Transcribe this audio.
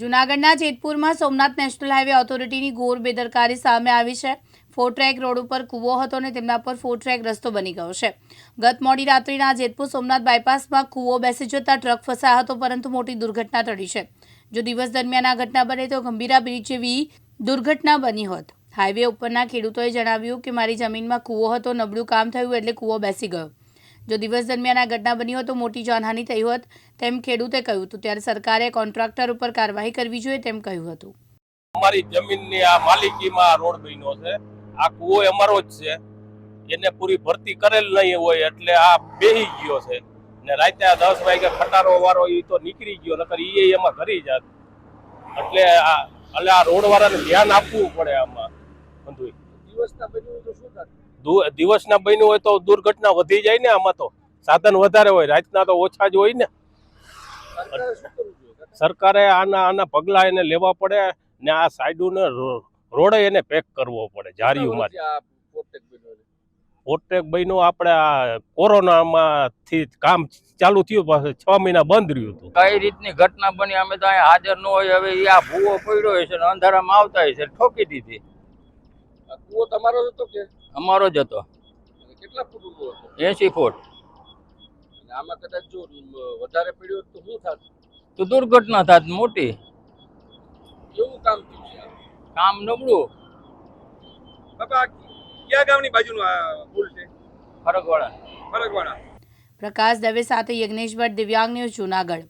જૂનાગઢના જેતપુરમાં Somnath national highway ઓથોરિટીની ઘોર બેદરકારી સામે આવી છે. ફોર ટ્રેક રોડ ઉપર કૂવો હતો અને તેમના પર ફોર ટ્રેક રસ્તો બની ગયો છે. ગત મોડી રાત્રિના જેતપુર સોમનાથ બાયપાસમાં કૂવો બેસી જતા ટ્રક ફસાયો હતો, પરંતુ મોટી દુર્ઘટના ટળી છે. જો દિવસ દરમિયાન આ ઘટના બને તો ગંભીરા બ્રિજ જેવી દુર્ઘટના બની હોત. હાઈવે ઉપરના ખેડૂતોએ જણાવ્યું કે, મારી જમીનમાં કૂવો હતો, નબળું કામ થયું એટલે કૂવો બેસી ગયો. જો દિવસ દરમિયાન આ ઘટના બની હોત તો મોટી જાનહાની થઈ હોત તેમ ખેડૂતે કહ્યું હતું. ત્યારે સરકારે કોન્ટ્રાક્ટર ઉપર કાર્યવાહી કરવી જોઈએ તેમ કહ્યું હતું. અમારી જમીનની આ માલિકીમાં આ રોડ બન્યો છે. આ કૂવો અમારો જ છે. એને પૂરી ભરતી કરેલ નહીં હોય એટલે આ બેહી ગયો છે. ને રાતે આ દસ વાગે ખટારો વાળો એ તો નીકળી ગયો નકર એ એમાં ઘરી જાત. એટલે આ એટલે આ રોડ વાળાને ધ્યાન આપવું પડે આમાં. બધું દિવસના બન્યું તો શું થાય દિવસના બન્યું હોય તો દુર્ઘટના વધી જાય ને આમાં તો. સાધન વધારે હોય રાતના તો ઓછા જ હોય ને. સરકારે આના આના પગલા એને લેવા પડે ને આ સાઈડોને રોડે એને પેક કરવો પડે જારી બન્યો પોટેક બન્યું આપણે આ કોરોનામાંથી કામ ચાલુ થયું પાસે છ મહિના બંધ રહ્યું હતું. કઈ રીતની ઘટના બની અમે તો અહીંયા હાજર ન હોય હવે આ ભૂવો પડ્યો હોય છે ને અંધારામાં આવતા હોય છે ઠોકી દીધી. આ તમારો હતો કે? અમારો જ હતો. કેટલા ફૂટ ઊંડો હતો? એસી ફૂટ. આમાં કદાચ જો વધારે પડ્યો તો શું થાત? તો દુર્ઘટના થાત મોટી. કેવું કામ થયું છે કામ નબળું. બાપા કયા ગામની બાજુનું આ પુલ છે? ફરક વાળા ફરકવાળા. પ્રકાશ દવે સાથે યજ્ઞેશ ભટ્ટ દિવ્યાંગ ન્યૂઝ જૂનાગઢ.